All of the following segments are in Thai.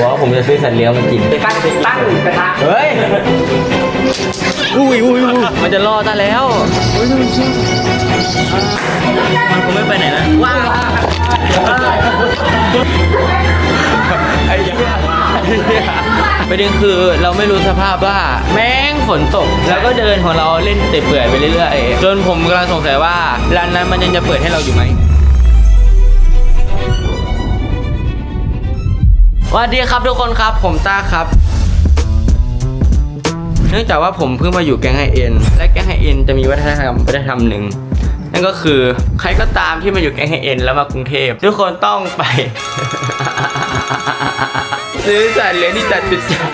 ผมว่าผมจะซื้อสัตว์เลี้ยงมากิน ตั้งตั้งกระทะเฮ้ย อุ้ยอุ้ยอุ้ยมันจะรอดตาแล้วมันคงไม่ไปไหนแล้วว้าวไอ้เหี้ยประเด็นคือเราไม่รู้สภาพว่าแม่งฝนตก แล้วก็เดินของเราเล่นเตะเปื่อยไปเรื่อยๆ จนผมกำลังสงสัยว่าร้านนั้นมันยังจะเปิดให้เราอยู่ไหม สวัสดีครับทุกคนครับ ผมต้าครับ เนื่องจากว่าผมเพิ่งมาอยู่แก๊งไฮเอ็นและแก๊งไฮเอ็นจะมีวัฒนธรรมวัฒนธรรมหนึ่งนั่นก็คือใครก็ตามที่มาอยู่แก๊งไฮเอ็นแล้วมากรุงเทพทุกคนต้องไปซื้อสัตว์เลี้ยงที่จัดจุดจัด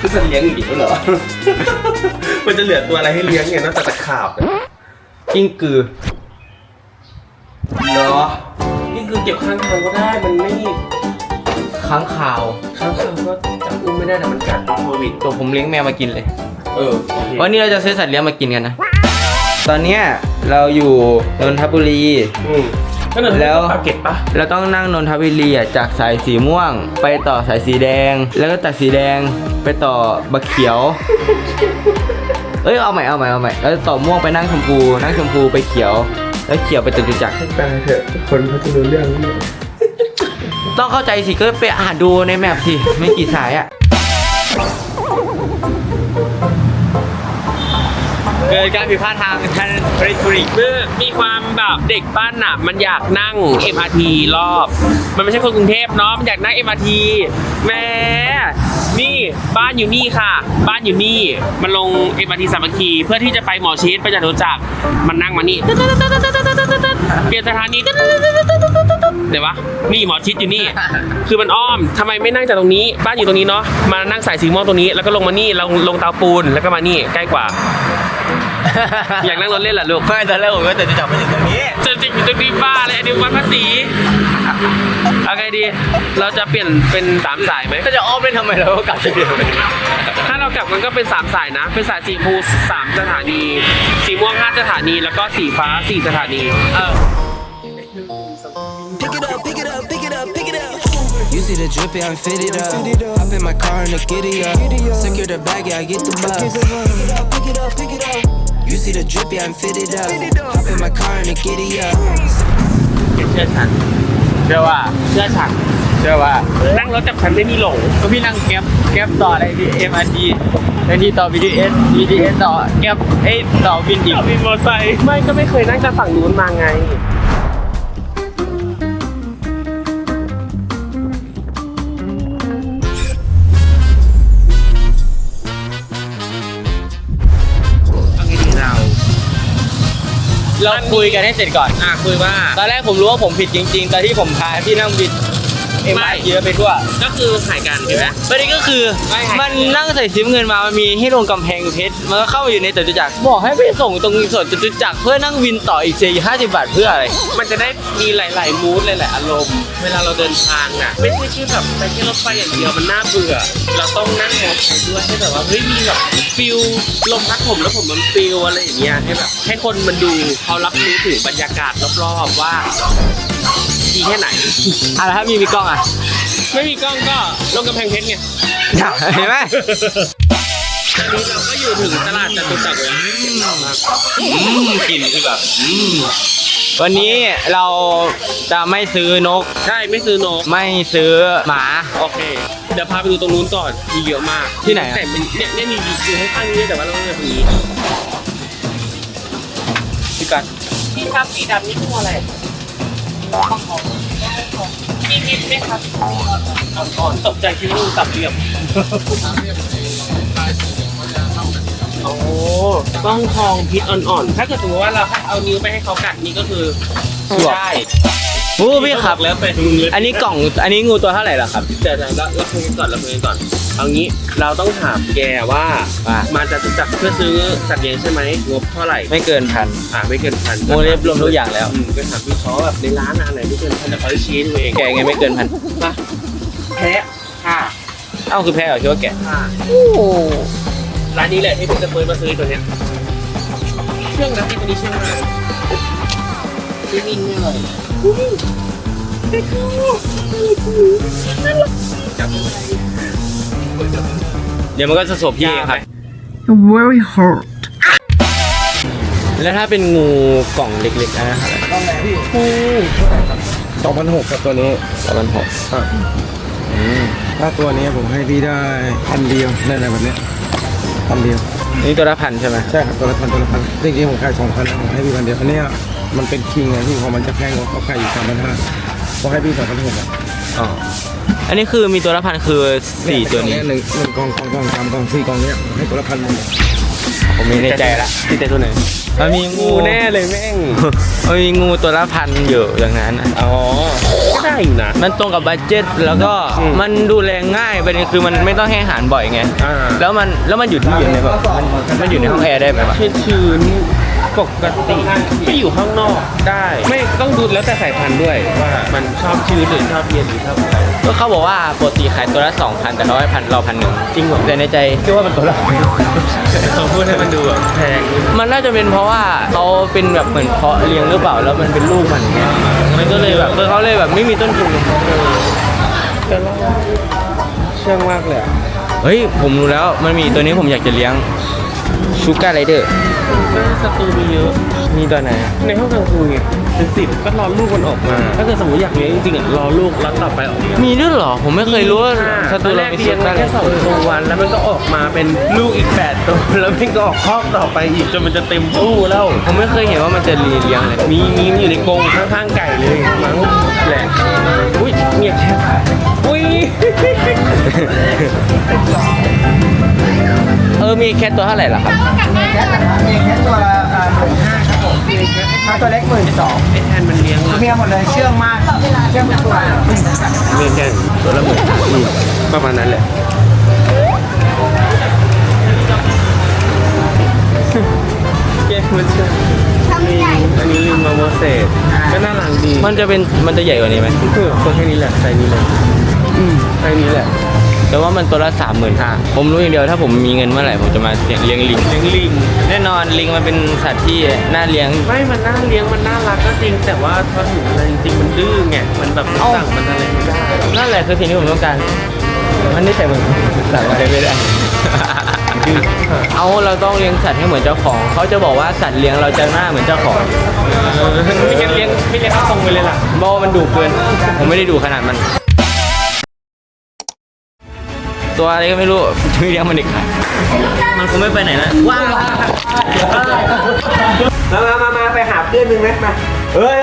คือสัตว์เลี้ยงอีกแล้วเหรอ มันจะเหลือตัวอะไรให้เลี้ยงเนี่ยนอกจากตะขาบเนี่ยกิ้งกือเหรอนี่คือเก็บข้างทางก็ได้มันไม่ ค้างคาวข้างทางก็จับอุ้มไม่ได้แต่มันกัดโควิด ตัวผมเลี้ยงแมวมากินเลย เออโอเควันนี้เราจะซื้อสัตว์เลี้ยงมากินกันนะ ตอนเนี้ยเราอยู่นนทบุรี อืมก็เลยแล้ว ปากเก็ตปะเราต้องนั่งนนทบุรีอะจากสายสีม่วง ไปต่อสายสีแดง แล้วก็จากสีแดงไปต่อบักเขียว เอ้ยเอาใหม่เอาใหม่เอาใหม่แล้วต่อม่วงไปนั่งชมพูนั่งชมพูไปเขียว แล้วเขียวไปจตุจักร ให้ตายเถอะทุกคนเขาจะรู้เรื่องนี้ ต้องเข้าใจสิก็ไปอ่านดูในแมพสิ ไม่กี่สายอะเกิดการผิดพลาดทางทางบริธุริคือมีความแบบเด็กบ้านน่ะมันอยากนั่ง MRT รอบ มันไม่ใช่คนกรุงเทพเนาะมันอยากนั่ง MRT แม่นี่บ้านอยู่นี่ค่ะ บ้านอยู่นี่มันลง MRT สามัคคีเพื่อที่จะไปหมอชิดไปจตุจักรมันนั่งมานี่เปลี่ยนสถานี เดี๋ยววะนี่หมอชิดอยู่นี่ คือมันอ้อมทำไมไม่นั่งจากตรงนี้ บ้านอยู่ตรงนี้เนาะมานั่งสายสีม่วงตรงนี้แล้วก็ลงมานี่ลงลงเตาปูนแล้วก็มานี่ใกล้กว่า อยากนั่งรถเล่นเหรอลูกไม่ตอนแรกผมก็จะจับไปถึงตรงนี้จะติดอยู่ตรงนี้บ้าเลยอันนี้วัดภาษีเอาไงดี เราจะเปลี่ยนเป็นสามสายไหมก็จะอ้อมเล่นทำไมเราก็กลับทีเดียวถ้าเรากลับมันก็เป็นสามสายนะ เป็นสายสีชมพูสามสถานี สีม่วงห้าสถานีแล้วก็สีฟ้าสี่สถานี เออ You see the drippy, I'm fitted up. Hop in my car and the giddy up. Secure the bag, yeah, I get the bus. Pick it up, pick it up, pick it up. You see the drippy, I'm fitted up. Hop in my car and the giddy up. เชื่อฉัน เชื่อว่า เชื่อฉัน เชื่อว่า นั่งรถกับฉันไม่มีหลง ก็พี่นั่งแก๊ปแก๊ปต่ออะไรที่ MRT ไอ้ที่ต่อ BTS BTS ต่อแก๊ปเอ้ยต่อวินอีกขับวินมอเตอร์ไซค์ไม่ก็ไม่เคยนั่งจากฝั่งนู้นมาไง เราคุยกันให้เสร็จก่อน อะคุยว่า ตอนแรกผมรู้ว่าผมผิดจริงๆตอนที่ผมพาพี่นั่งวินเอ็มไม่ไอเยอะไปทั่ว ก็คือถ่ายกันเห็นไหม ประเด็นก็คือไม่หาย มันนั่งใส่ซิมเงินมา มันมีให้ลงกำแพงเพชร มันก็เข้ามาอยู่ในจตุจักรบอกให้ไปส่งตรงสวนจตุจักรเพื่อนั่งวินต่ออีกสี่ห้าสิบบาทเพื่ออะไร มันจะได้มีหลาย ๆ มูดหลาย ๆ อารมณ์ เวลาเราเดินทางอะ ไม่ใช่แค่แบบไปแค่รถไฟอย่างเดียวมันน่าเบื่อ เราต้องนั่งมอเตอร์ไซค์ด้วยให้แบบว่าเฮ้ยมีแบบฟิลลมพัดผมแล้วผมมันฟิลอะไรอย่างเงี้ยให้แบบให้คนมันดูเขารับรู้ถึงบรรยากาศรอบ ๆ ว่า ดีแค่ไหนอะแล้วถ้ามีมีกล้องอะไม่มีกล้องก็ลงกำแพงเพชรไงเห็นไหมตอนนี้เราก็อยู่ถึงตลาดจตุจักรแล้วอืมกลิ่นคือแบบอืมวันนี้เราจะไม่ซื้อนก ใช่ไม่ซื้อนก ไม่ซื้อหมา โอเค เดี๋ยวพาไปดูตรงนู้นก่อน มีเยอะมากที่ไหนอะ แต่มันเนี่ยเนี่ยมีอยู่ข้างๆนี้แต่ว่าเราต้องเดินตรงนี้พี่กัดพี่ครับสีดำนี่ตัวอะไร มีพิษไหมครับอ่อนๆตกใจคิดว่าลูกสับเหลี่ยมโอ้ต้องทองพิษอ่อนๆ ถ้าเกิดสมมติว่าเราเอานิ้วไปให้เขากัดนี่ก็คือได้โอ้พี่ขับ แล้วไปตรงนู้นเลยอันนี้กล่อง อันนี้งูตัวเท่าไหร่ล่ะครับ เดี๋ยวๆเราเราคุยกันก่อนเราคุยกันก่อน เอางี้เราต้องถามแกว่าว่า มาจากจักรเพื่อซื้อสัตว์เลี้ยงใช่ไหมงบเท่าไหร่ไม่เกินพันอ่าไม่เกินพันโมเรียบรวมทุกอย่างแล้ว อืมไปถามพี่เขาแบบในร้านอะไรไม่เกินพันแต่เขาจะชี้ตัวเองแกะไงไม่เกินพันมาแพ้ค่ะเอ้าคือแพ้เหรอคิดว่าแกะค่ะร้านนี้แหละที่พี่จะเปิดมาซื้อตัวเนี้ยเชื่องนะไอ้ตัวนี้เชื่องมากไม่วิ่งเลยจับ เดี๋ยวมันก็จะสวบพี่เองครับ very hurt. แล้วถ้าเป็นงูกล่องเล็กๆนะกล่องไหนพี่สองพันหกกับตัวนี้ตะวันหกถ้าตัวนี้ผมให้พี่ได้พันเดียวได้อะไรแบบเนี้ยพันเดียวนี่ตัวละพันใช่ไหมใช่ครับตัวละพันตัวละพันจริงๆผมขายสองพันผมให้พี่พันเดียวอันเนี้ยมันเป็นคิงไงพี่พอมันจะแพงกว่าเขาขายอยู่สามพันห้าผมให้พี่สองพันหกอะอ๋อ อันนี้คือมีตัวละพันคือสี่ตัวนี้หนึ่งหนึ่งกองกองกองสามกองสี่กองเนี้ยให้ตัวละพันหมดผมมีในใจละพี่แต่ตัวไหนมันมีงูงูแน่เลยแม่งมันมีงูตัวละพันอยู่อย่างนั้นนะอ๋อก็ได้อยู่นะมันตรงกับบัตเจ็ตแล้วก็อืมมันดูแลง่ายประเด็นคือมันไม่ต้องให้อาหารบ่อยไงอ่าแล้วมันแล้วมันอยู่ที่เย็นเลยแบบมันมันอยู่ในห้องแอร์ได้ไหมวะชื้นชื้นๆปกติไม่อยู่ข้างนอกได้ ไม่ต้องดูแล้วแต่สายพันธุ์ด้วยว่ามันชอบชื้นหรือชอบเย็นหรือชอบอะไร ก็เขาบอกว่าปกติขายตัวละสองพันแต่เขาให้พันเราพันหนึ่งจริงเหรอแต่ในใจคิดว่ามันตัวละเขาพูดให้มันดูแบบแพงนิดนึงมันน่าจะเป็นเพราะว่าเขาเป็นแบบเหมือนเพาะเลี้ยงหรือเปล่าแล้วมันเป็นลูกมันไงมันก็เลยแบบเออเขาเลยแบบไม่มีต้นทุนแต่เราเชื่องมากเลยอะเฮ้ยผมรู้แล้วมันมีตัวนี้ผมอยากจะเลี้ยงชูการ์ไรเดอร์สตูมีเยอะมีตัวไหนอะในห้องกลางคืนไง เป็นสิบก็รอลูกมันออกมา ถ้าเกิดสมมติอยากเลี้ยงจริงๆอะรอลูกแล้วต่อไปออกมามีด้วยเหรอ ผมไม่เคยรู้ว่าสตตูอนแรเรากมีเลี้ยงชูการ์ไรแค่เดสองอร์ตัววันแล้วมันก็ออกมาเป็นลูกอีกแปดตัวแล้วมันก็ออกคอกต่อไปอีกจนมันจะเต็มตู้แล้ว ผมไม่เคยเห็นว่ามันจะเลี้ยงเลยมีมีอยู่ในกรงข้างๆไก่เลยมั้งแหละอุ้ยเมียแค่อุ้ยเออมีแคทตัวเท่าไหร่ล่ะครับแค่นะครับเองแค่ตัวละหมื่นห้าครับผม ถ้าตัวเล็กหมื่นสองไอ้แทนมันเลี้ยงเมียหมดเลยเชื่องมากเชื่องเป็นตัวเมียแค่ตัวละหมื่นอืมประมาณนั้นแหละเย้มันเชื่ออันนี้ลิงมาโมเสสก็น่ารักดีมันจะเป็นมันจะใหญ่กว่านี้ไหมคือตัวแค่นี้แหละไซส์นี้เลยอืมไซส์นี้แหละ แต่ว่ามันตัวละสามหมื่นห้าผมรู้อย่างเดียวถ้าผมมีเงินเมื่อไหร่ผมจะมาเลี้ยงลิงเลี้ยงลิง แน่นอนลิงมันเป็นสัตว์ที่น่าเลี้ยง ไม่ มันน่าเลี้ยง มันน่ารักก็จริง แต่ว่าพอถึงอะไรจริงๆมันดื้อไง มันแบบมันเอ้าสั่งมันอะไรไม่ได้ นั่นแหละคือสิ่งที่ผมต้องการ มันนี่ใส่เหมือนสั่งอะไรไม่ได้ เอาเราต้องเลี้ยงสัตว์ให้เหมือนเจ้าของ เขาจะบอกว่าสัตว์เลี้ยงเราจะหน้าเหมือนเจ้าของ ไม่งั้นเลี้ยงไม่เลี้ยงก็ตรงไปเลยล่ะบอกว่ามันดุเกิน ผมไม่ได้ดุขนาดมัน ตัวอะไรก็ไม่รู้จะไม่เลี้ยงมันอีกค่ะมันคงไม่ไปไหนนะว้าวมามามาไปหาเพื่อนหนึ่งไหมมาเฮ้ย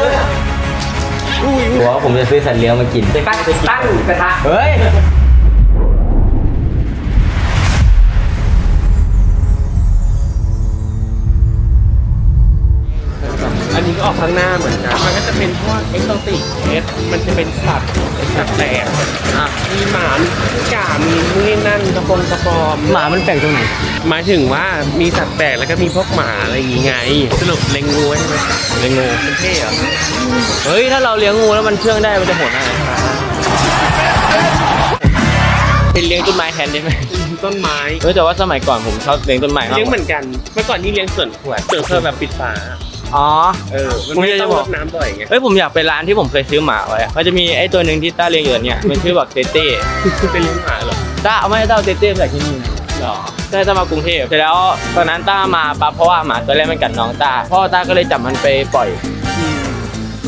หัวผมจะซื้อสัตว์เลี้ยงมากินตั้งตั้งกระทะเฮ้ย นนี้ก็ออกข้างหน้าเหมือนกัน มันก็จะเป็นพวกเอ็กโซติกเพชมันจะเป็นสัตว์สัตว์แปลกอะมีหมามีกิ้งก่ามีนู่นนี่นั่นกระปงกระปอม หมามันแปลกตรงไหน หมายถึงว่ามีสัตว์แปลกแล้วก็มีพวกหมาอะไรอย่างงี้ไง สรุปเล็งงูไว้ใช่ไหมเลี้ยงงูเป็นเท่เหรอเฮ้ย ถ้าเราเลี้ยงงูแล้วมันเชื่องได้มันจะโหดมากเลยเป็นเลี้ยงต้นไม้แทนได้ไหมต้นไม้ เออแต่ว่าสมัยก่อนผมชอบเลี้ยงต้นไม้มากเลี้ยงเหมือนกัน เมื่อก่อนนี่เลี้ยงส่วนขวดส่วนขวดแบบปิดฝา อ๋อ เออ มันผมไม่อยากต้จะองบรอกดน้ำบ่อยไง เฮ้ยผมอยากไปร้านที่ผมเคยซื้อหมาไว้อะมันจะมีไอ้ตัวหนึ่งที่ต้าเลี้ยงอยู่เนี่ย มันชื่อแบบเต้เต้เป็นเลี้ยงหมาเหรอ ต้าเอาไม่ให้ต้าเอาเต้เต้มาจากที่นี่นะหรอต้าจะมากรุงเทพเสร็จแล้วตอนนั้นต้ามาปั๊บเพราะว่าหมาตัวแรกมันกัดน้องต้า พ่อต้าก็เลยจับมันไปปล่อย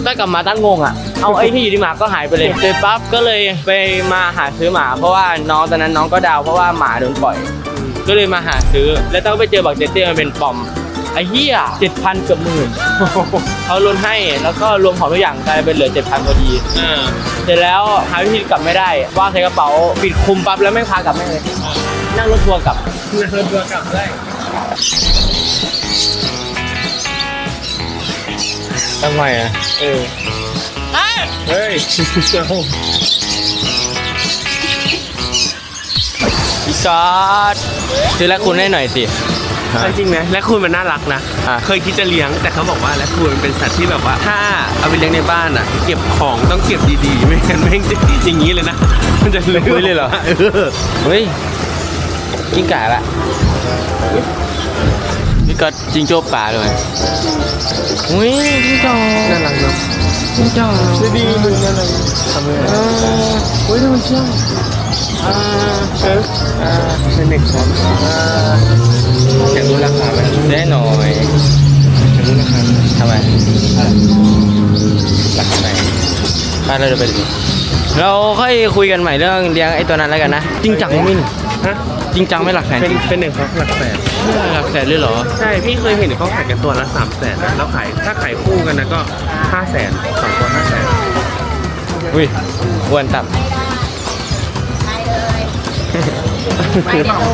ต้ากลับมาตั้งงงอะ เอาไอ้ที่อยู่ที่หมาก็หายไปเลยเสร็จปั๊บก็เลยไปมาหาซื้อหมา เพราะว่าน้องตอนนั้นน้องก็ดาวเพราะว่าหมาโดนปล่อย ก็เลยมาหาซื้อ แล้วต้าก็ไปเจอบักเต้เต้มันเป็นปอม ไอ้เหี้ยเจ็ดพันเกือบหมื่นเขาลดให้แล้วก็รวมของทุกอย่างกลายเป็นเหลือเจ็ดพันพอดีอ่าเสร็จแล้วหาวิธีกลับไม่ได้ว่างใส่กระเป๋าปิดคุมปั๊บแล้วไม่งพากลับแม่งเลยนั่งรถทัวร์กลับนั่งรถทัวร์กลับได้ทำไมอะเออเฮ้ยเอาพี่กอดซื้อแล้วคุณให้หน่อยสิ จริงๆนะและคูนมันน่ารักนะ อะ เคยคิดจะเลี้ยง แต่เขาบอกว่าและคูนมันเป็นสัตว์ที่แบบว่า ถ้าเอาไปเลี้ยงในบ้านอะ เก็บของต้องเก็บดีๆ ไม่งั้นแม่งจะอย่างนี้เลยนะ มันจะเลยเฮ้ยเลยเหรอเฮ้ยกิ้งก่าละพี่กอดจิงโจ้ป่าด้วยอุ้ยจิงโจ้น่ารักเนาะจิงโจ้ดีมึงน่ารักทำไงเออเฮ้ยดูมันเชื่อง เอเป็นเด็กซ้อนอยากรู้ราคาไหมได้หน่อยอยากรู้ราคาทำไมราคาไหนอะเราจะไปดูเราค่อยคุยกันใหม่เรื่องเลี้ยงไอ้ตัวนั้นแล้วกันนะ จริงจังไหมินฮะจริงจังไม่หลักแสนเป็นเป็นหนึ่งเขาหลักแสนหลักแสนเลยเหรอ ใช่พี่เคยเห็นเขาขายกันตัวละสามแสนแล้วขายถ้าขายคู่กันนะก็ห้าแสนสองตัวห้าแสนอุ้ยอ้วนต่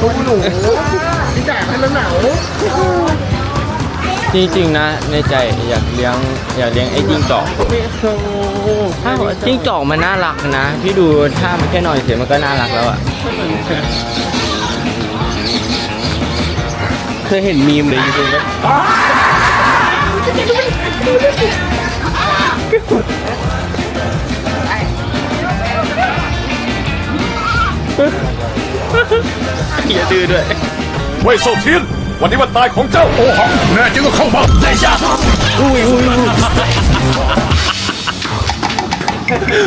ตู้หนูพี่แจกให้มันหนาวำจริงๆนะในใจอยากเลี้ยงอยากเลี้ยงไอ้จิ้งจอกถ้าจิ้งจอกมันน่ารักนะพี่ดูถ้ามันแค่นอนเฉยมันก็น่ารักแล้วอะเคยเห็นมีมในยูทูบไหม อย่าดื้อด้วยเว่ยโซเทียน วันนี้วันตายของเจ้าโอหังแน่จริงก็เข้ามาได้จ้า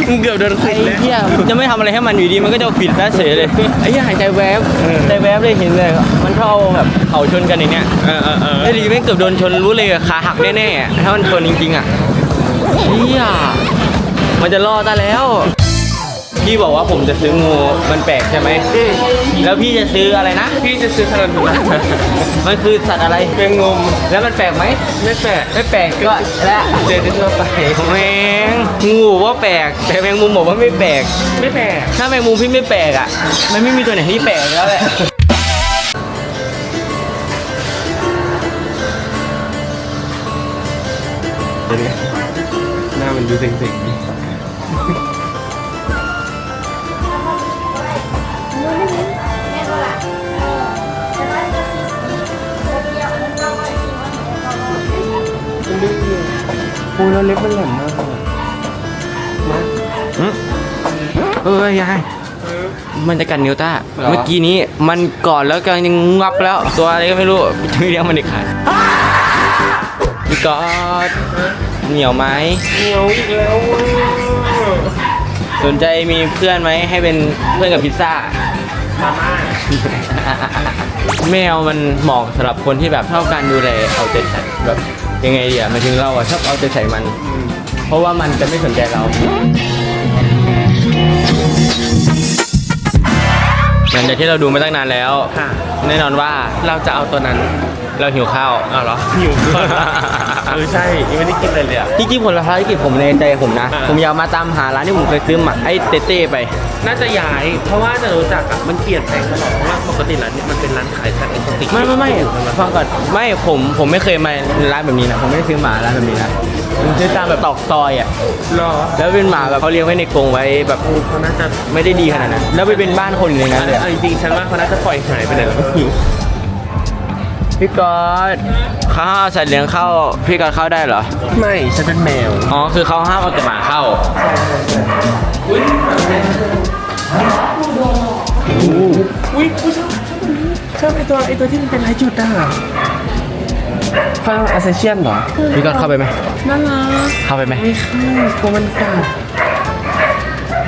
มึงเกือบโดนขวิไอ้ดแล้วเหี้ยจะไม่ทำอะไรให้มันอยู่ดีมันก็จะขวิดซะเฉยเลยไอ้เหี้ยหายใจแวบใจแวบเลยเห็นเลยมันชอบแบบเข่าชนกันอย่างเนี้ยเออเออเออไอ้ดีไม่งเกือบโดนชนรู้เลยอะขาหักแน่ๆอะถ้ามันชนจริงๆอะเฮียมันจะรอดได้แล้ว พี่บอกว่าผมจะซื้องูมันแปลกใช่ไหม แล้วพี่จะซื้ออะไรนะ พี่จะซื้อคารันทูล่ามันคือสัตว์อะไรแมงมุมแล้วมันแปลกไหม ไม่แปลก ไม่แปลกก็และเจอทั่วไปแมงงูว่าแปลก แต่แมงมุมบอกว่าไม่แปลก ไม่แปลก ถ้าแมงมุมพี่ไม่แปลกอะ มันไม่มีตัวไหนที่แปลกแล้วแหละหน้ามันดูเซ็งๆ ปูแล้วเล็บมันแหลมมากเลยเอ้ยยายมันจะกัดนิ้วต้า เมื่อกี้นี้มันกอดแล้วกำลังงับแล้ว ตัวอะไรก็ไม่รู้ไม่เลี้ยงมันอีกขาดพี่กอดเหนียวไหมเหนียวอีกแล้วอะสนใจมีเพื่อนไหมให้เป็นเพื่อนกับพิซซ่ามาม่าแมวมันเหมาะสำหรับคนที่แบบชอบการดูแลเอาใจใส่แบบ ยังไงดีอะหมายถึงเราอะชอบเอาใจใส่มัน เพราะว่ามันจะไม่สนใจเรา หลังจากที่เราดูมาตั้งนานแล้ว ค่ะ แน่นอนว่าเราจะเอาตัวนั้น เราหิวข้าวเอาเหรอหิวก่อนเออใช่ยังไม่ได้กินอะไรเลยอะจริงๆผลภารกิจผมในใจผมนะอ่าผมอยากมาตามหาร้านที่ผมเคยซื้อหมักไอ้เต้เต้ไป น่าจะย้าย เพราะว่าจะรู้จักอะมันเปลี่ยนแปลงตลอดเพราะว่าปกติร้านเนี้มันเป็นร้านขายสัตว์เอ็กโซติกไม่ไม่ไม่ฟังก่อนไม่ผมผมไม่เคยมาร้านแบบนี้นะผมไม่ได้ซื้อหมาร้านแบบนี้นะผมซื้อตามแบบตอกซอยอะรอแล้วเป็นหมาแบบเขาเลี้ยงไว้ในกรงไว้แบบเขาน่าจะไม่ได้ดีขนาดนั้นแล้วไปเป็นบ้านคนอยู่ในนั้นเลยเอาจริงๆฉันว่าเขาน่าจะปล่อยหายไปไหนแล้วไม่รู้ พี่กอดเขาห้ามเอาสัตว์เลี้ยงเข้า พี่กอดเข้าได้เหรอ ไม่ฉันเป็นแมว อ๋อ คือเขาห้ามเอาแต่หมาเข้า อุ้ยชอบชอบไอตัวไอตัวที่มันเป็นลายจุดอะฟังอาเซเชียนเหรอ พี่กอดเข้าไปไหม น่ารักเข้าไปไหม ไม่เข้ากลัวมันกัด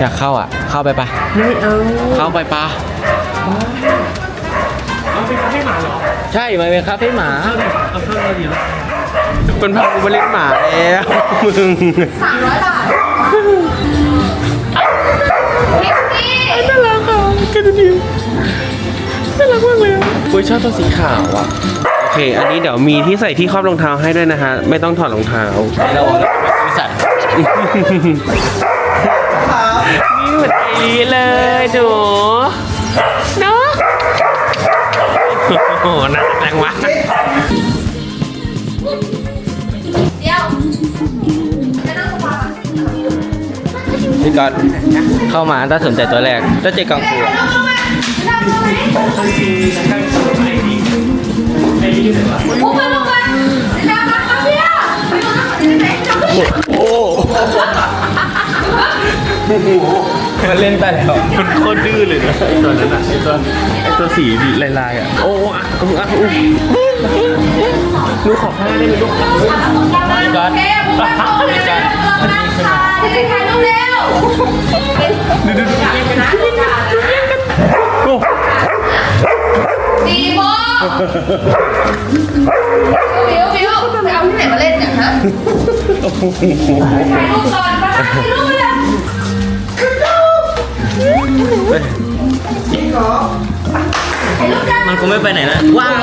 อยากเข้าอะ เข้าไปปะไม่เอา เข้าไปปะ ใช่มันเป็นคาเฟ่หมา เอาเข้าเราดีแล้วเป็นพากูมาเล่นหมาแล้วมึงน่ารักอะแค่ดูดิน่ารักมากเลยอุ้ยชอบตัวสีขาวอะ โอเค อันนี้เดี๋ยวมีที่ใส่ที่ครอบรองเท้าให้ด้วยนะฮะ ไม่ต้องถอดรองเท้าเราเราไม่ซื้อสัทนี่เหมือนไอรีเลยหนู โอ้โหนักจังเดี๋ยวไม่ต้งกลัวพี่ก๊อตเข้ามาถ้าสนใจตัวแรกถ้าเจอกังฟูอะเราเข้ามาเมาลงมาเราเดี๋ยวไปลงน้บี้ไหโมันเล่นไปแล้วมันโคตรดื้อเลยนะไอตัวนั้นอะไอตัวไอตัวสีลายลายอะโอ้อะก็มึงอะอุ้ยลูกขอผ้าได้ไหมลูกไม่ก่อนะไม่ก่อวดูดูดูดีโบวิววิวไปเอาที่ไหนมาเล่นเนี่ยฮะถ่ายรูปก่อนไปถ่ายรูปเลย มันคงไม่ไปไหนแล้วว้าว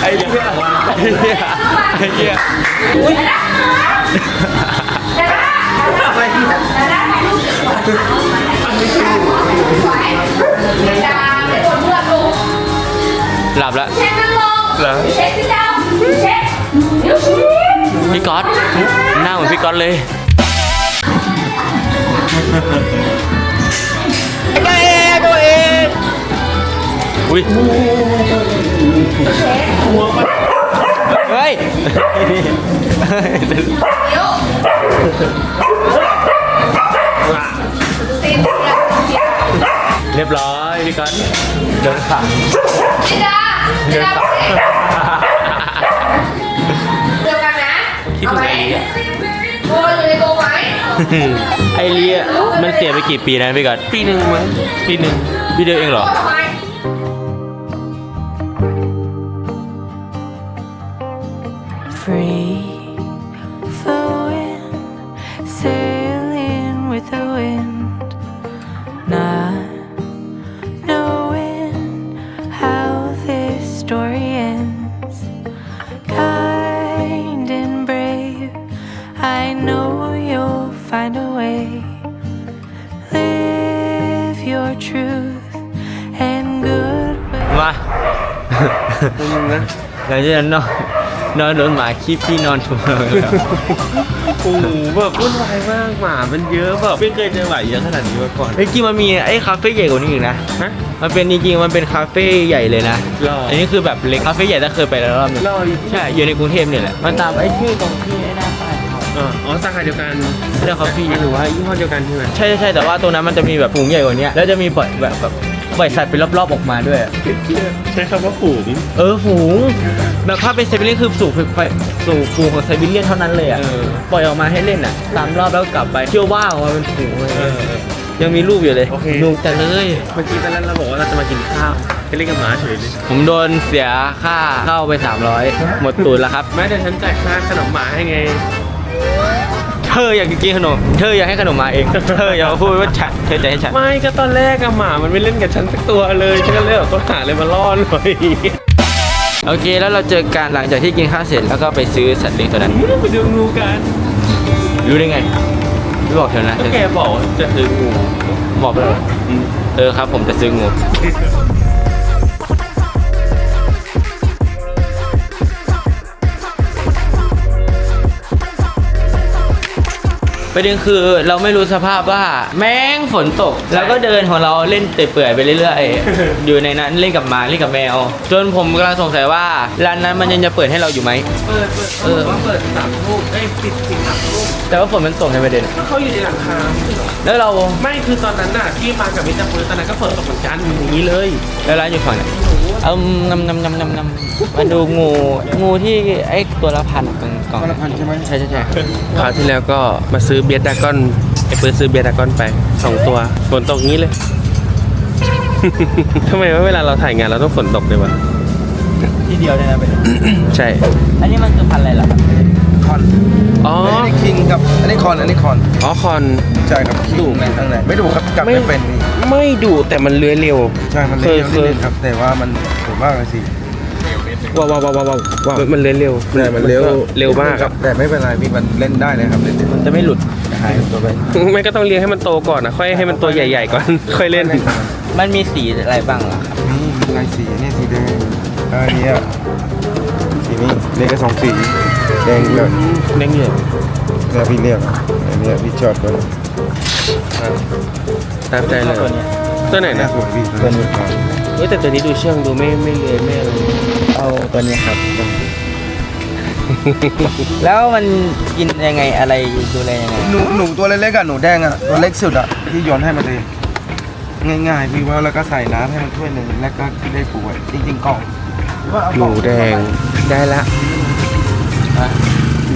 ไอ้เหี้ยไอ้เหี้ยไอ้เหี้ยอะไรเนี่ยได้ถ่ายรูปเสร็จก่อนสวยเดี๋ยวดาไม่โดนเพื่อนลูกหลับแล้วเช็คนั่งลงเหรอเช็คสิดาวเช็คนิ้วชี้ พี่ก๊อตหน้าเหมือนพี่ก๊อตเลยตัวเองตัวเองอุ้ยเฮ้ยนิ้วตีนเดียวเรียบร้อยพี่ก๊อตเดินขังสิดาสิด คิดถึงไอ้เลี้ยโบอยู่ในโกงไหมไอเลียมันเสียไปกี่ปีนะพี่ก๊อตปีหนึ่งมั้งปีหนึ่งพี่เดียวเองเหรอทำไม Free นั้นนอนนอนโดนหมาคีบที่นอนถูกเลยโอ้โหแบบวุ่นวายมากหมามันเยอะแบบไม่เคยเจอหมาเยอะขนาดนี้มาก่อนเฮ้ยจริงมันมีไอ้คาเฟ่ใหญ่กว่านี้อีกนะฮะมันเป็นจริงๆมันเป็นคาเฟ่ใหญ่เลยนะหรออัอันนี้คือแบบเล็กคาเฟ่ใหญ่ถ้าเคยไปแล้วรอบหนึงรออยู่ที่ใช่อยู่ในกรุงเทพเนี่ยแหละมันตามไอ้ชื่อตรงที่ไอ้หน้าป้ายเขาอ๋ออ๋อสาขาเดียวกันเรียกคาเฟ่หรือว่ายี่ห้อเดียวกันใช่ไหมใช่ใช่ใช่แต่ว่าตรงนั้นมันจะมีแบบฝูงใหญ่กว่านี้แล้วจะมีปล่อยแบบแบบ ปล่อยสัตว์เป็นรอบๆออกมาด้วย ใช้คำว่าฝูงเออฝูงแบบถ้าเป็นไซบีเรียนคือสู่ไปสู่ฝูงของไซบีเรียนเท่านั้นเลยอะเออปล่อยออกมาให้เล่นอะตามรอบแล้วกลับไปเที่ยวว่าออกมาเป็นฝูงเลยเออ ยังมีรูปอยู่เลยโอเค ดูแต่เลย เมื่อกี้ตอนแรกเราบอกว่าเราจะมากินข้าวไปเล่นกับหมาเฉยเลยผมโดนเสียค่าเข้าไป 300 หมดตูนแล้วครับไม่แต่ฉันจ่ายค่าขนมหมาให้ไง เธออยากกินขนม เธออยากให้ขนมมาเอง เธออย่ามาพูดว่าฉันเธอจะให้ฉัน ไม่ก็ตอนแรกอะหมา มันไม่เล่นกับฉันสักตัวเลยฉันก็เลยแบบต้องหาอะไรมาล่อหน่อยโอเค แล้วเราเจอกันหลังจากที่กินข้าวเสร็จแล้วก็ไปซื้อสัตว์เลี้ยงตัวนั้น ไปดูงูกันรู้ได้ไงไม่บอกเธอนะก็แกบอกว่าจะซื้องูบอกไปแล้วเหรอเออครับ ผมจะซื้องู ประเด็นคือเราไม่รู้สภาพว่าแม่งฝนตก แล้วก็เดินของเราเล่นเปื่อยๆไปเรื่อยๆ อยู่ในนั้นเล่นกับหมาเล่นกับแมว จนผมกำลังสงสัยว่าร้านนั้นมันยังจะเปิดให้เราอยู่ไหม เปิด เปิดเออว่าเปิดสามทุ่มเอ้ยปิดปิดสามทุ่มแต่ว่าฝนมันตกในประเด็นก็เขาอยู่ในหลังคาไม่ใช่เหรอแล้วเราไม่คือตอนนั้นน่ะที่มากับมิสเตอร์เฟิร์สตอนนั้นก็เปิดตกเหมือนกันอย่างนี้เลย แล้วร้านอยู่ฝั่งไหน เอานำนำนำนำนำมาดูงูงูที่ไอ้ตัวละพันตรงกล่องตัวละพันใช่ไหมใช่ใช่ใช่คราวที่แล้วก็มาซื้อเบียร์ดากอนไอ้เปิร์ซื้อเบียร์ดากอนไปสองตัวฝนตกงี้เลย ทำไมว่าเวลาเราถ่ายงานเราต้องฝนตกเลยวะที่เดียวเนี่ยนะเป็นใช่ อันนี้มันคือพันธุ์อะไรล่ะคอน อ๋อ อันนี้คิงกับอันนี้คอนอันนี้คอนอ๋อคอน ใช่ครับดุไหม ข้างในไม่ดุครับกัดไม่เป็นพี่ไม่ดุแต่มันเลื้อยเร็วใช่มันเคเลี้ยยวเคนิดยนึงครับ แต่ว่ามันถูกมากเลยสิว้าวว้าวว้าวว้าวว้าวมันเลื้อยเร็วแต่มันเร็วเร็วมากครับแต่ไม่เป็นไรพี่มันเล่นได้เลยครับเล่นได้มันจะไม่หลุดหายตัวไปไม่ก็ต้องเลี้ยงให้มันโตก่อนนะค่อยให้มันตัวใหญ่ๆก่อน ค่อยเล่น มันมีสีอะไรบ้างล่ะครับนี่มีลายสีนี่สีแดงอันนี้อะสีนี้เรียกก็สองสีแดงกับเล่นเหยื่อเนี่ยพี่เรียกอันเนี้ยพี่ชอบตัวนี้ตามใจเลยตัวนี้ตัวไหนน่านะสวยพี่ตัวนี้เฮ้ยแต่ตัวนี้ดูเชื่องดูไม่ไม่เลื้อยไม่อะไรเอาตัวนี้ครับ แล้วมันกินยังไงอะไรดูแลยังไงหนูหนูตัวเล็กๆอะหนูแดงอะตัวเล็กสุดอะพี่โยนให้มันเลยง่ายๆพี่ว่าแล้วก็ใส่น้ำให้มันถ้วยหนึ่งแล้วก็ได้ป่วยจริงๆกล่องรือว่าเอาหกล่นูองแดงได้ละอะ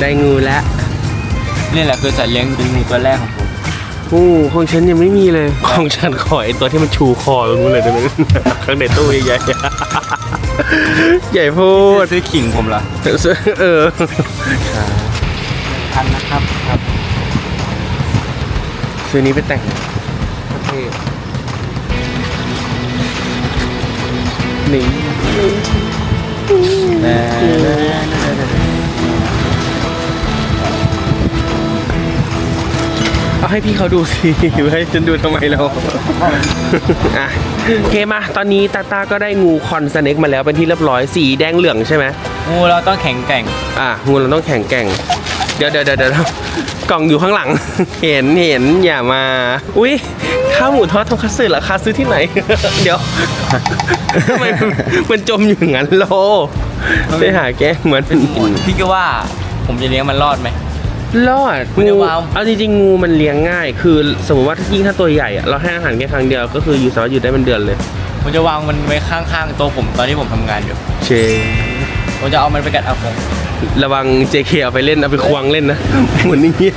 ได้งูละนี่แหละคือสัตว์เลี้ยงเป็นงูตัวแรกของผมหโอ้ของฉันยังไม่มีเลย ของฉันขอไอตัวที่มันชูคอตรงนู้นเลยได้ไหมข้างในตู้ใหญ่ๆใหญ่โพูดซื้อขิงผมเหรอเออพันนะครับครับซื้อนี้ไปแต่งโอเคนี่แเอาให้พี่เขาดูสิไม่ให้ฉันดูทำไมเราอะโอเคมาตอนนี้ตาตาก็ได้งูคอนสเน็กมาแล้วเป็นที่เรียบร้อยสีแดงเหลืองใช่ไหมงูเราต้องแข็งแกร่งอะงูเราต้องแข็งแกร่ง เดี๋ยวเดี๋ยวเดี๋ยวเดี๋ยวกล่องอยู่ข้างหลัง เห็นเห็นอย่ามา อุ้ยข้าวหมูทอดทงคัตสึเหรอคะซื้อที่ไหน เดี๋ยวทำไมมันมันจมอยู่อย่างนั้นโลไปหาแกเหมือนพี่ก็ว่าผมจะเลี้ยงมันรอดไหม รอดคุณจะงูวางเอาจริงๆงูมันเลี้ยงง่าย คือสมมติว่ายิ่งถ้าตัวใหญ่อะเราให้อาหารแค่ครั้งเดียวก็คืออยู่สามารถอยู่ได้เป็นเดือนเลยผมจะวางมันไว้ข้างๆตัวผมตอนที่ผมทำงานอยู่ เชผมจะเอามันไปกัดอาฟงระวัง JK เอาไปเล่นเอาไปควงเล่นนะ เหมือนอย่างเงี้ย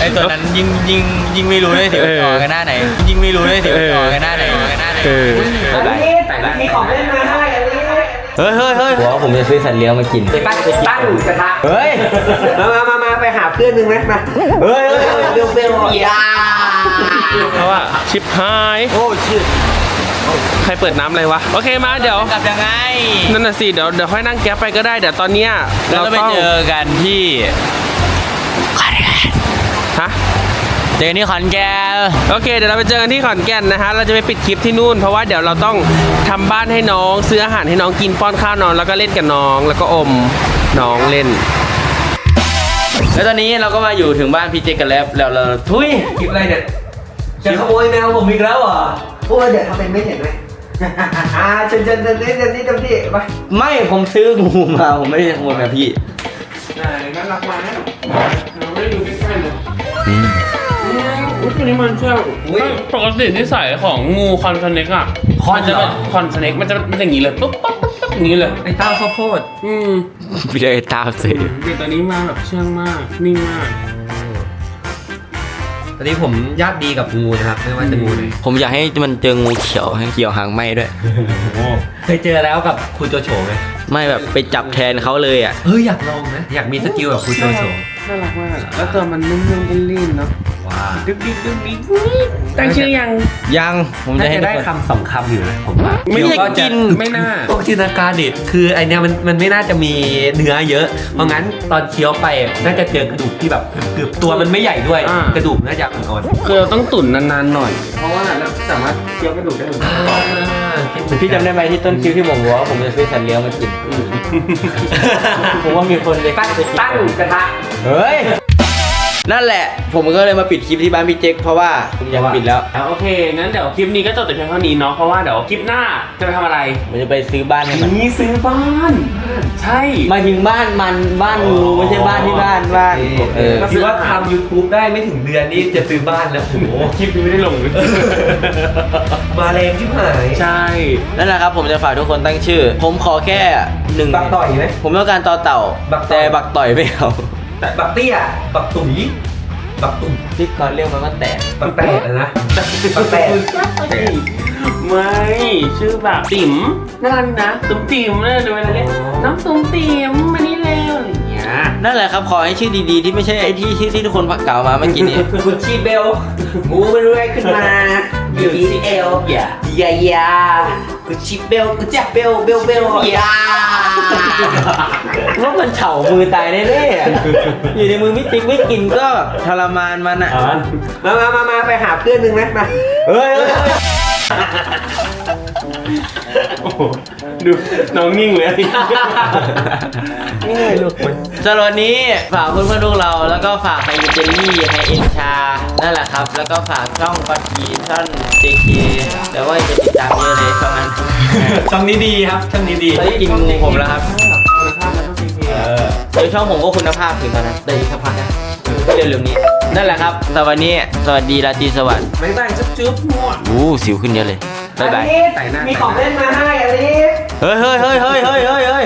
ไอตัวนั้นยิงยิงยิงไม่รู้เลยถือว่าเออจะออกกันหน้าไหน ยิงไม่รู้เลยถือว่าจะออกกันหน้าไหนออกกันหน้าไหนเออ อันนี้มีของเล่นมาให้อันนี้ เฮ้ยเฮ้ยเฮ้ยผมว่าผมจะซื้อสัตว์เลี้ยงมากินตั้งตั้งหมูกระทะเฮ้ย มามามามาไปหาเพื่อนหนึ่งไหมมาเฮ้ยเฮ้ยเฮ้ยเบลเบลยาเพราะว่าชิปหาย โอ้ชิดใครเปิดน้ำอะไรวะ โอเคมาเดี๋ยว กลับยังไง นั่นน่ะสิ เดี๋ยวเดี๋ยวค่อยนั่งแก๊ปไปก็ได้ เดี๋ยวตอนเนี้ยเราจะไปต้องเจอกันที่ฮะ เจอกันที่ขอนแก่นโอเค เดี๋ยวเราไปเจอกันที่ขอนแก่นนะฮะ เราจะไปปิดคลิปที่นู่น เพราะว่าเดี๋ยวเราต้องทำบ้านให้น้องซื้ออาหารให้น้องกินป้อนข้าวน้องแล้วก็เล่นกับน้อง แล้วก็อมน้องเล่น แล้วตอนนี้เราก็มาอยู่ถึงบ้านพี่เจกันแล้วแล้วเราทุยคลิปอะไรเนี่ยจะขโมยแมวผมอีกแล้วเหรอโอ้ยเดี๋ยวทำเป็นไม่เห็นไหมอ่าเชิญเชิญเชิญนี่เชิญนี่เต็มที่ไปไม่ผมซื้องูมาผมไม่ได้ขโมยมาพี่น่ารักมากเราไม่ได้ดูใกล้ๆเลย อุ้ยตัวนี้มันเชื่อปกตินิสัยของงูคอนสเน็กอะคอนมันจะเหรเป็อนคอนสเน็กมันจะเป็นอย่างนี้เลยปุ๊บปุ๊บปุ๊บปุ๊บอย่างนี้เลย ไอ้เต้าข้าวโพดอืมพี่เลยตามซื้อเด็กตัวนี้มาแบบเชื่องมาก นิ่งมาก ตอนนี้ผมญาติดีกับงูนะครับ ไม่ว่าจะงูไหนผมอยากให้มันเจองูเขียวให้เขียวหางไหมด้วยเคยเจอแล้วกับคุณโจโฉไหมไม่แบบไปจับแทนเขาเลยอะ เฮ้ยอยากลองนะอยากมีสกิลแบบคุณโจโฉน่ารักมาก แล้วตัวมันนุ่มๆลิ่นๆเนาะ ว้าดึกดิกดึกดิกตั้งชื่อยังยังผมน่าจะให้จะทุได้กคนคำสองคำอยู่นะผมว่าไม่อยากเดี๋ยวกิน จะไม่น่า พวกจินตนาการดิคือไอเนี้ยมันมันไม่น่าจะมีเนื้อเยอะ เพราะงั้นตอนเคี้ยวไปน่าจะเจอกระดูกที่แบบกรึบๆตัวมันไม่ใหญ่ด้วย อ่า กระดูกน่าจะอ่อนคือเราต้องตุ๋นนานๆหน่อย เพราะว่าเราสามารถเคี้ยวกระดูกได้ถึงๆพี่จำได้ไหมที่ต้นคิวที่ผมบอกว่าผมจะซื้อสัตว์เลี้ยงมากินผมว่ามีคนจะตั้งตั้งกระทะเฮ้ย นั่นแหละ ผมก็เลยมาปิดคลิปที่บ้านพี่เจ๊กเพราะว่าผมอยากปิดแล้ว อะโอเค งั้นเดี๋ยวคลิปนี้ก็จบแต่เพียงเท่านี้เนาะ เพราะว่าเดี๋ยวคลิปหน้าจะไปทำอะไรผมจะไปซื้อบ้านให้มันนี่ซื้อบ้าน ใช่ หมายถึงบ้านมันบ้านงูไม่ใช่บ้านที่บ้านบ้านเออคิดว่าทำ YouTube ได้ไม่ถึงเดือนนี่จะซื้อบ้านแล้วโอ้โหคลิปนี้ไม่ได้ลงเลยมาแรงที่หายใช่ นั่นแหละครับผมจะฝากทุกคนตั้งชื่อ ผมขอแค่หนึ่งบักต่อยไหมผมต้องการต่อเต่า บักต่อย แต่บักต่อยไม่เอา แต่บักเตี้ยบักตุ๋ยบักตุ๋ยที่ก่อนเรียกมันว่าแตกบักแปดอะนะบักแปดไม่ ชื่อแบบติ๋มน่ารักนะตุ้มติ๋มเลยดูเวลาเล่นน้องตุ้มติ๋มมานี่เร็วอะไรอย่างเงี้ยนั่นแหละครับขอให้ชื่อดีๆ ที่ไม่ใช่ไอ้ที่ชื่อที่ทุกคนกล่าวมาเมื่อกี้นี้กุชชี่เบลงูมันเรื่อยขึ้นมาอยู่ที่เอวอย่าอย่าอย่ากุชชี่เบลกุชชี่เบลเบลเบลอย่าว่า มันเฉามือตายแน่ๆอะอยู่ในมือไม่ติ๊กไม่กินก็ทรมานมันอะ มามามามาไปหาเพื่อนหนึ่งไหมมาเฮ้ยเฮ้ยเฮ้ยโอ้โหดูน้องนิ่งเลย นี่ไงลูกสำหรับวันนี้ฝากเพื่อนๆลูกเรา แล้วก็ฝากไฮเจลลี่ไฮเอ็นชา นั่นแหละครับ แล้วก็ฝากช่องปอทีช่องเจเคแต่ว่าจะติดตามเยอะเลยช่องนั้นช่องนี้ดีครับช่องนี้ดีตอนนี้กินงูผมแล้วครับเออ เดี๋ยวช่องผมก็คุณภาพถึงตอนนั้นได้อีกสักพักนะก็เร็วๆนี้ นั่นแหละครับสวัสดีสวัสดีราตรีสวัสดิ์บ๊ายบายจุ๊บจุ๊บมั่วอู้สิวขึ้นเยอะเลยบ๊ายบายมีของเล่นมาให้อะไรเฮ้ยเฮ้ยเฮ้ยเฮ้ยเฮ้ยเฮ้ย